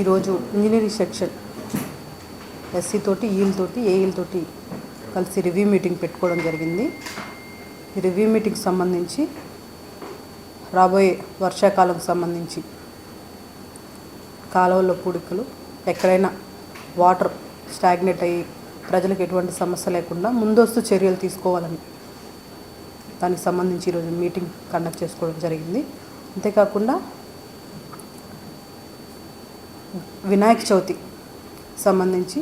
ఈరోజు engineering section SC తోటి ఈలతోటి ఏఈలతోటి కలిసి రివ్యూ మీటింగ్ పెట్టుకోవడం జరిగింది. ఈ రివ్యూ మీటింగ్ సంబంధించి రాబోయే వర్షాకాలం సంబంధించి కాలువల పూడికలు ఎక్కడైనా వాటర్ స్టాగ్నేట్ అయ్యి ప్రజలకు ఎటువంటి సమస్య లేకుండా ముందస్తు చర్యలు తీసుకోవాలని దానికి సంబంధించి ఈరోజు మీటింగ్ కండక్ట్ చేసుకోవడం జరిగింది. అంతేకాకుండా వినాయక చవితి సంబంధించి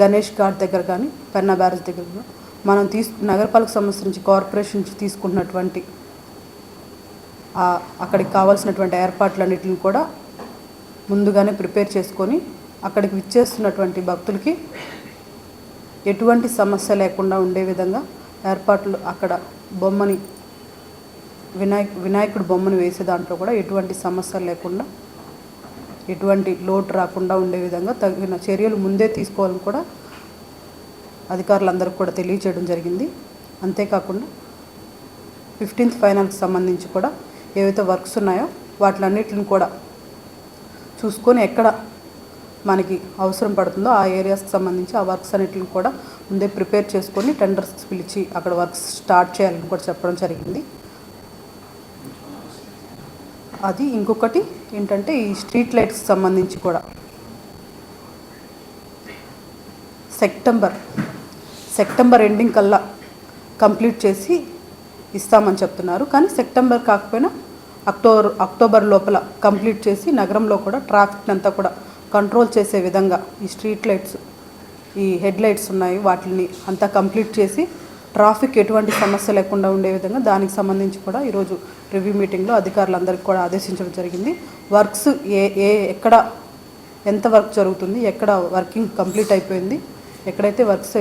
గణేష్ ఘాట్ దగ్గర కానీ పెన్నా బ్యారేజ్ దగ్గర మనం తీసు నగరపాలక సంస్థ నుంచి కార్పొరేషన్ నుంచి తీసుకున్నటువంటి అక్కడికి కావాల్సినటువంటి ఏర్పాట్లన్నింటిని కూడా ముందుగానే ప్రిపేర్ చేసుకొని అక్కడికి విచ్చేస్తున్నటువంటి భక్తులకి ఎటువంటి సమస్య లేకుండా ఉండే విధంగా ఏర్పాట్లు అక్కడ బొమ్మని వినాయక్ వినాయకుడు బొమ్మను వేసే దాంట్లో కూడా ఎటువంటి సమస్య లేకుండా ఎటువంటి లోటు రాకుండా ఉండే విధంగా తగిన చర్యలు ముందే తీసుకోవాలని కూడా అధికారులందరికీ కూడా తెలియచేయడం జరిగింది. అంతేకాకుండా ఫిఫ్టీన్త్ ఫైనల్కి సంబంధించి కూడా ఏవైతే వర్క్స్ ఉన్నాయో వాటిలన్నిటిని కూడా చూసుకొని ఎక్కడ మనకి అవసరం పడుతుందో ఆ ఏరియాస్కి సంబంధించి ఆ వర్క్స్ అన్నిటిని కూడా ముందే ప్రిపేర్ చేసుకొని టెండర్స్ పిలిచి అక్కడ వర్క్స్ స్టార్ట్ చేయాలని కూడా చెప్పడం జరిగింది. అది ఇంకొకటి ఏంటంటే ఈ స్ట్రీట్ లైట్స్కి సంబంధించి కూడా. సెప్టెంబర్ సెప్టెంబర్ ఎండింగ్ కల్లా కంప్లీట్ చేసి ఇస్తామని చెప్తున్నారు. కానీ సెప్టెంబర్ కాకపోయినా అక్టోబర్ అక్టోబర్ లోపల కంప్లీట్ చేసి నగరంలో కూడా ట్రాఫిక్ అంతా కూడా కంట్రోల్ చేసే విధంగా ఈ స్ట్రీట్ లైట్స్ ఈ హెడ్ లైట్స్ ఉన్నాయి వాటిని అంతా కంప్లీట్ చేసి ట్రాఫిక్ ఎటువంటి సమస్య లేకుండా ఉండే విధంగా దానికి సంబంధించి కూడా ఈరోజు రివ్యూ మీటింగ్లో అధికారులందరికీ కూడా ఆదేశించడం జరిగింది. వర్క్స్ ఏ ఏ ఎక్కడ ఎంత వర్క్ జరుగుతుంది ఎక్కడ వర్కింగ్ కంప్లీట్ అయిపోయింది ఎక్కడైతే వర్క్స్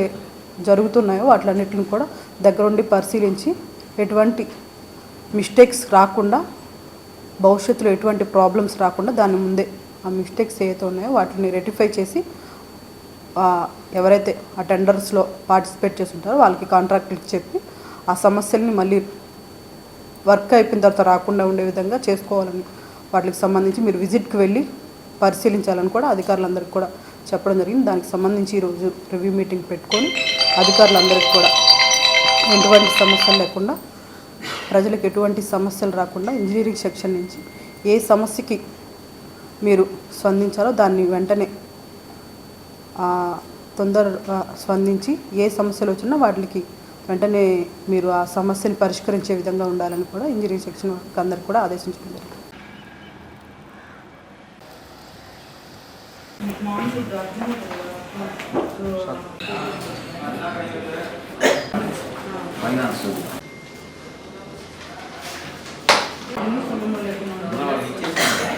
జరుగుతున్నాయో వాటిలన్నిటిని కూడా దగ్గరుండి పరిశీలించి ఎటువంటి మిస్టేక్స్ రాకుండా భవిష్యత్తులో ఎటువంటి ప్రాబ్లమ్స్ రాకుండా దాని ముందే ఆ మిస్టేక్స్ ఏవైతే ఉన్నాయో వాటిని రెటిఫై చేసి ఎవరైతే ఆ టెండర్స్లో పార్టిసిపేట్ చేస్తుంటారో వాళ్ళకి కాంట్రాక్ట్కి చెప్పి ఆ సమస్యల్ని మళ్ళీ వర్క్ అయిపోయిన తర్వాత రాకుండా ఉండే విధంగా చేసుకోవాలని వాటికి సంబంధించి మీరు విజిట్కి వెళ్ళి పరిశీలించాలని కూడా అధికారులందరికీ కూడా చెప్పడం జరిగింది. దానికి సంబంధించి ఈరోజు రివ్యూ మీటింగ్ పెట్టుకొని అధికారులందరికీ కూడా ఎటువంటి సమస్యలు లేకుండా ప్రజలకు ఎటువంటి సమస్యలు రాకుండా ఇంజనీరింగ్ సెక్షన్ నుంచి ఏ సమస్యకి మీరు స్పందించాలో దాన్ని వెంటనే ఆ, తొందరగా స్పందించి ఏ సమస్యలు వచ్చినా వాటికి వెంటనే మీరు ఆ సమస్యని పరిష్కరించే విధంగా ఉండాలని కూడా ఇంజనీరింగ్ సెక్షన్ అందరికి కూడా ఆదేశించడం జరిగింది. ఫైనాన్స్